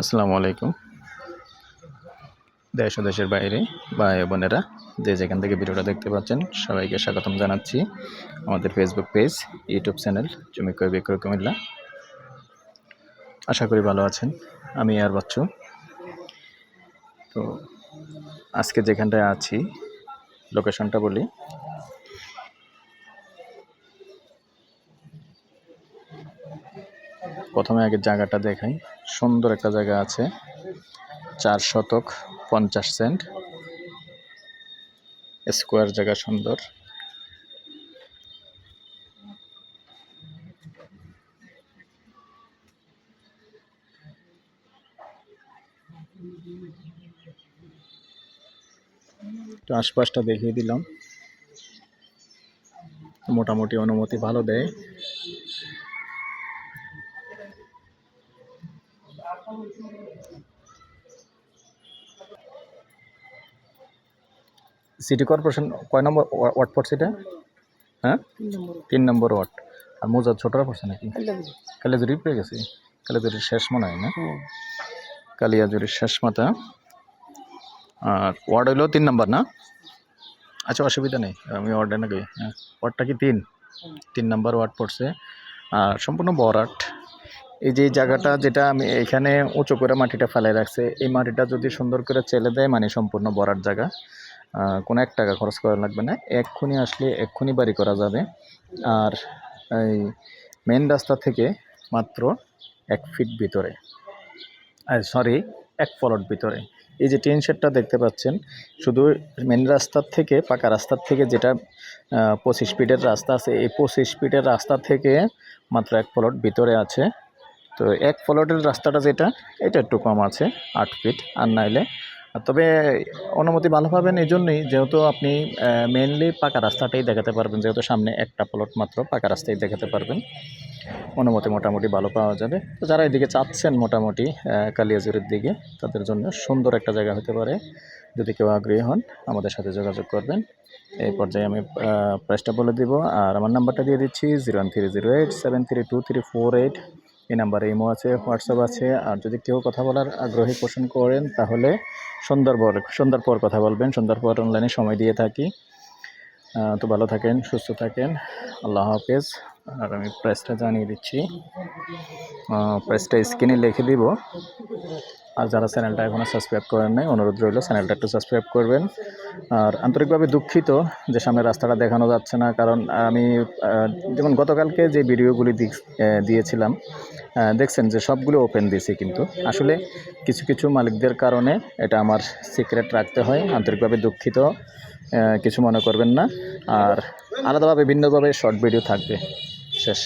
আসসালামু আলাইকুম। দেশ দেশের বাইরে ভাই বোনেরা, যে যেখান থেকে ভিডিওটা দেখতে পাচ্ছেন, সবাইকে স্বাগতম জানাচ্ছি আমাদের ফেসবুক পেজ ইউটিউব চ্যানেল জমিকয় বিক্রয় কুমিল্লা। আশা করি ভালো আছেন। আমি আর বাচ্চু। তো আজকে যেখানটায় আছি লোকেশনটা বলি। প্রথমে আগে জায়গাটা দেখাই। সুন্দর একটা জায়গা আছে। চার শতক, পঞ্চাশ সেন্ট। স্কোয়ার জায়গা সুন্দর। তো আশপাশটা দেখিয়ে দিলাম। মোটামুটি অনুমতি ভালো দেয়। সিটি কর্পোরেশন কয় নম্বর ওয়ার্ড পড়ছে এটা? হ্যাঁ? তিন নম্বর ওয়ার্ড। আর মোজা ছোটরা পড়ছে নাকি? কালিয়াজুরি পেয়ে গেছি। কালিয়াজুরির শেষ মনে হয় না? কালিয়াজুরির শেষ মাথা আর ওয়ার্ড হইল তিন নম্বর না? আচ্ছা অসুবিধা নেই। আমি ওয়ার্ডে নাকি হ্যাঁ। ওয়ার্ডটা কি তিন? তিন নম্বর ওয়ার্ড পড়ছে। আর সম্পূর্ণ বরাট। এই যে জায়গাটা যেটা আমি এখানে উঁচু করে মাটিটা ফেলে রাখছে, এই মাটিটা যদি সুন্দর করে চেলে দেয় মানে সম্পূর্ণ বরার জায়গা কোনো এক টাকা খরচ করা লাগবে না, এক্ষুনি আসলে এক্ষুনি বাড়ি করা যাবে। আর এই মেন রাস্তা থেকে মাত্র এক ফিট ভিতরে সরি এক ফলট ভিতরে। এই যে টিন শেডটা দেখতে পাচ্ছেন, শুধু মেন রাস্তার থেকে, পাকা রাস্তার থেকে যেটা পঁচিশ ফিটের রাস্তা আছে, এই পঁচিশ ফিটের রাস্তা থেকে মাত্র এক ফলট ভিতরে আছে। তো এক ফলটের রাস্তাটা যেটা, এটা একটু কম আছে, আট ফিট আর নাইলে তবে অনুমতি ভালো পাবেন এই জন্যই যেহেতু আপনি মেনলি পাকা রাস্তাটাই দেখাতে পারবেন, যেহেতু সামনে একটা প্লট মাত্র, পাকা রাস্তাই দেখাতে পারবেন। অনুমতি মোটামুটি ভালো পাওয়া যাবে। তো যারা এদিকে চাচ্ছেন মোটামুটি কালিয়াজুরের দিকে, তাদের জন্য সুন্দর একটা জায়গা হতে পারে। যদি কেউ আগ্রহী হন, আমাদের সাথে যোগাযোগ করবেন। এই পর্যায়ে আমি প্রাইসটা বলে দিব, আর আমার নাম্বারটা দিয়ে দিচ্ছি zero one three zero eight seven three two three four eight এই নাম্বারে ইমো আছে, হোয়াটসঅ্যাপ আছে, আর যদি কেউ কথা বলার আগ্রহী পোষণ করেন, তাহলে সন্ধ্যার পর পর কথা বলবেন সন্ধ্যার পর অনলাইনে সময় দিয়ে থাকি। তো ভালো থাকেন, সুস্থ থাকেন, আল্লাহ হাফেজ। আর আমি প্রাইসটা জানিয়ে দিচ্ছি। প্রাইসটা স্ক্রিনে লিখে দিব। আর যারা চ্যানেলটা এখনও সাবস্ক্রাইব করেন নাই, অনুরোধ রইল চ্যানেলটা একটু সাবস্ক্রাইব করবেন। আর আন্তরিকভাবে দুঃখিত যে সামনে রাস্তাটা দেখানো যাচ্ছে না, কারণ আমি যেমন গতকালকে যে ভিডিওগুলি দিয়েছিলাম দেখছেন যে সবগুলো ওপেন দিয়েছি কিন্তু। আসলে কিছু কিছু মালিকদের কারণে এটা আমার সিক্রেট রাখতে হয়, আন্তরিকভাবে দুঃখিত কিছু মনে করবেন না। আর আলাদাভাবে, ভিন্নভাবে শর্ট ভিডিও থাকবে। শেষ।